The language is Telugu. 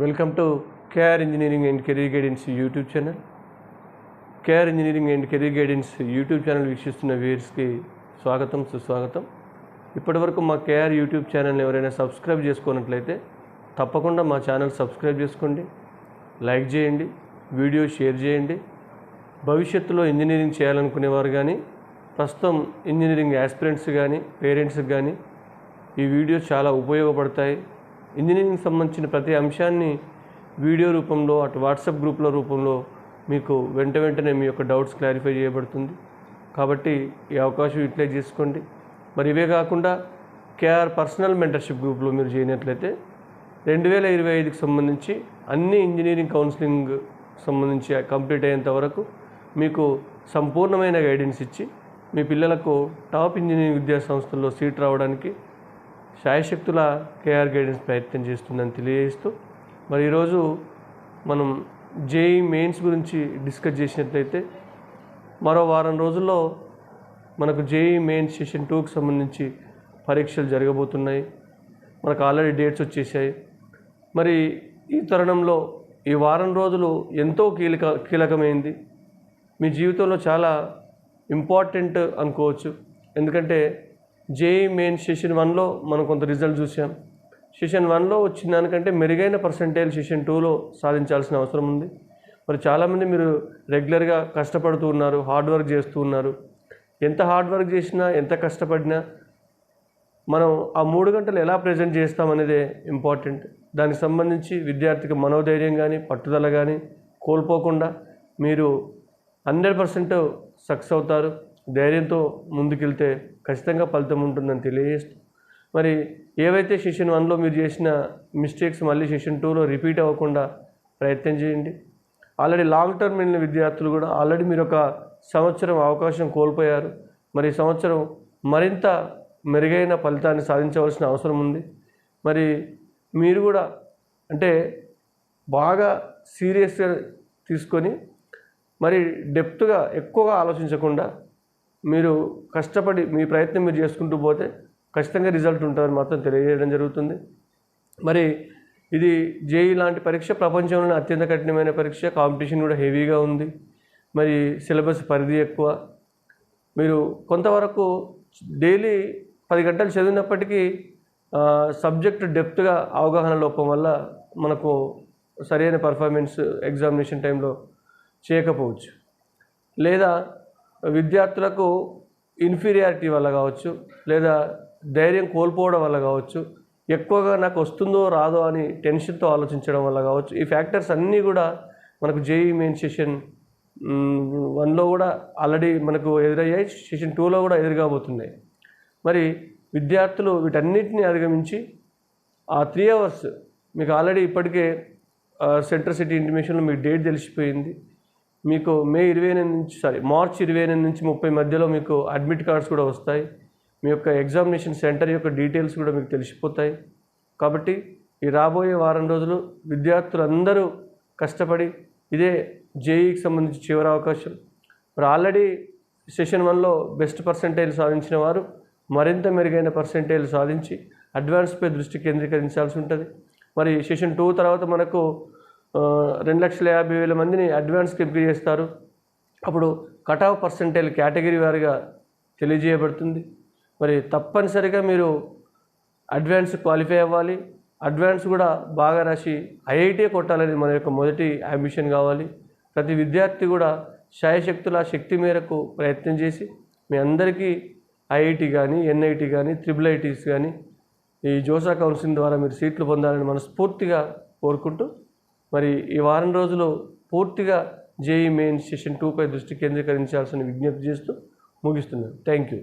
Welcome to KR engineering and career guidance YouTube channel KR engineering and career guidance YouTube channel వీక్షిస్తున్న వ్యూయర్స్కి స్వాగతం సుస్వాగతం. ఇప్పటివరకు మా కేఆర్ యూట్యూబ్ ఛానల్ని ఎవరైనా సబ్స్క్రైబ్ చేసుకున్నట్లయితే తప్పకుండా మా ఛానల్ సబ్స్క్రైబ్ చేసుకోండి లైక్ చేయండి వీడియో షేర్ చేయండి. భవిష్యత్తులో ఇంజనీరింగ్ చేయాలనుకునేవారు కానీ ప్రస్తుతం ఇంజనీరింగ్ యాస్పిరెంట్స్ కానీ పేరెంట్స్కి కానీ ఈ వీడియోస్ చాలా ఉపయోగపడతాయి. ఇంజనీరింగ్ సంబంధించిన ప్రతి అంశాన్ని వీడియో రూపంలో అటు వాట్సాప్ గ్రూప్ల రూపంలో మీకు వెంట వెంటనే మీ యొక్క డౌట్స్ క్లారిఫై చేయబడుతుంది. కాబట్టి ఈ అవకాశం యూటిలైజ్ చేసుకోండి. మరి ఇవే కాకుండా కేఆర్ పర్సనల్ మెంటర్షిప్ గ్రూప్లో మీరు చేయనట్లయితే రెండు వేల ఇరవై ఐదుకి సంబంధించి అన్ని ఇంజనీరింగ్ కౌన్సిలింగ్ సంబంధించి కంప్లీట్ అయ్యేంత వరకు మీకు సంపూర్ణమైన గైడెన్స్ ఇచ్చి మీ పిల్లలకు టాప్ ఇంజనీరింగ్ విద్యా సంస్థల్లో సీట్ రావడానికి శాయశక్తుల కేఆర్ గైడెన్స్ ప్రయత్నం చేస్తుందని తెలియజేస్తూ మరి ఈరోజు మనం జేఈ మెయిన్స్ గురించి డిస్కస్ చేసినట్లయితే మరో వారం రోజుల్లో మనకు జేఈ మెయిన్స్ సెషన్ టూకి సంబంధించి పరీక్షలు జరగబోతున్నాయి. మనకు ఆల్రెడీ డేట్స్ వచ్చేసాయి. మరి ఈ తరుణంలో ఈ వారం రోజులు ఎంతో కీలక కీలకమైంది. మీ జీవితంలో చాలా ఇంపార్టెంట్ అనుకోవచ్చు. ఎందుకంటే జేఈ మెయిన్ సెషన్ వన్లో మనం కొంత రిజల్ట్ చూసాం సెషన్ వన్లో వచ్చిన దానికంటే మెరుగైన పర్సంటేజ్ సెషన్ టూలో సాధించాల్సిన అవసరం ఉంది. మరి చాలామంది మీరు రెగ్యులర్గా కష్టపడుతూ ఉన్నారు హార్డ్ వర్క్ చేస్తూ ఉన్నారు. ఎంత హార్డ్ వర్క్ చేసినా ఎంత కష్టపడినా మనం ఆ మూడు గంటలు ఎలా ప్రజెంట్ చేస్తామనేదే ఇంపార్టెంట్ దానికి సంబంధించి విద్యార్థికి మనోధైర్యం కానీ పట్టుదల కానీ కోల్పోకుండా మీరు హండ్రెడ్ పర్సెంట్ సక్సెస్ అవుతారు. ధైర్యంతో ముందుకెళ్తే ఖచ్చితంగా ఫలితం ఉంటుందని తెలియజేస్తూ మరి ఏవైతే సెషన్ వన్లో మీరు చేసిన మిస్టేక్స్ మళ్ళీ సెషన్ టూలో రిపీట్ అవ్వకుండా ప్రయత్నం చేయండి. ఆల్రెడీ లాంగ్ టర్మ్ వెళ్ళిన విద్యార్థులు కూడా ఆల్రెడీ మీరు ఒక సంవత్సరం అవకాశం కోల్పోయారు. మరి సంవత్సరం మరింత మెరుగైన ఫలితాన్ని సాధించవలసిన అవసరం ఉంది. మరి మీరు కూడా అంటే బాగా సీరియస్గా తీసుకొని మరి డెప్త్గా ఎక్కువగా ఆలోచించకుండా మీరు కష్టపడి మీ ప్రయత్నం మీరు చేసుకుంటూ పోతే ఖచ్చితంగా రిజల్ట్ ఉంటుందని మాత్రం తెలియజేయడం జరుగుతుంది. మరి ఇది జేఈ లాంటి పరీక్ష ప్రపంచంలోనే అత్యంత కఠినమైన పరీక్ష. కాంపిటీషన్ కూడా హెవీగా ఉంది. మరి సిలబస్ పరిధి ఎక్కువ. మీరు కొంతవరకు డైలీ పది గంటలు చదివినప్పటికీ సబ్జెక్ట్ డెప్త్గా అవగాహన లోపం వల్ల మనకు సరైన పర్ఫార్మెన్స్ ఎగ్జామినేషన్ టైంలో చేయకపోవచ్చు. లేదా విద్యార్థులకు ఇన్ఫీరియారిటీ వల్ల కావచ్చు లేదా ధైర్యం కోల్పోవడం వల్ల కావచ్చు ఎక్కువగా నాకు వస్తుందో రాదో అని టెన్షన్తో ఆలోచించడం వల్ల కావచ్చు ఈ ఫ్యాక్టర్స్ అన్నీ కూడా మనకు జేఈ మెయిన్ సెషన్ వన్లో కూడా ఆల్రెడీ మనకు ఎదురయ్యాయి సెషన్ టూలో కూడా ఎదురుగాబోతున్నాయి మరి విద్యార్థులు వీటన్నిటిని అధిగమించి ఆ త్రీ అవర్స్ మీకు ఆల్రెడీ ఇప్పటికే సెంట్రల్ సిటీ ఇంటిమేషన్లో మీకు డేట్ తెలిసిపోయింది. మీకు మే ఇరవై ఎనిమిది నుంచి సారీ మార్చ్ ఇరవై ఎనిమిది నుంచి ముప్పై మధ్యలో మీకు అడ్మిట్ కార్డ్స్ కూడా వస్తాయి. మీ యొక్క ఎగ్జామినేషన్ సెంటర్ యొక్క డీటెయిల్స్ కూడా మీకు తెలిసిపోతాయి. కాబట్టి ఈ రాబోయే వారం రోజులు విద్యార్థులందరూ కష్టపడి ఇదే జేఈకి సంబంధించి చివరి అవకాశం. మరి ఆల్రెడీ సెషన్ వన్లో బెస్ట్ పర్సంటేజ్ సాధించిన వారు మరింత మెరుగైన పర్సంటేజ్ సాధించి అడ్వాన్స్పై దృష్టి కేంద్రీకరించాల్సి ఉంటుంది. మరి సెషన్ టూ తర్వాత మనకు రెండు లక్షల యాభై వేల మందిని అడ్వాన్స్కి ఎంపిక చేస్తారు. అప్పుడు కట్ ఆఫ్ పర్సంటేజ్ కేటగిరీ వారిగా తెలియజేయబడుతుంది. మరి తప్పనిసరిగా మీరు అడ్వాన్స్ క్వాలిఫై అవ్వాలి. అడ్వాన్స్ కూడా బాగా రాసి ఐఐటీ కొట్టాలని మన యొక్క మొదటి అంబిషన్ కావాలి. ప్రతి విద్యార్థి కూడా శాయశక్తుల శక్తి మేరకు ప్రయత్నం చేసి మీ అందరికీ ఐఐటి కానీ ఎన్ఐటి కానీ త్రిబుల్ ఐటీస్ కానీ ఈ జోసా కౌన్సిలింగ్ ద్వారా మీరు సీట్లు పొందాలని మనస్ఫూర్తిగా కోరుకుంటూ మరి ఈ వారం రోజులు పూర్తిగా జేఈ మెయిన్ సెషన్ టూపై దృష్టి కేంద్రీకరించాల్సిన విజ్ఞప్తి చేస్తూ ముగిస్తున్నాను. Thank you.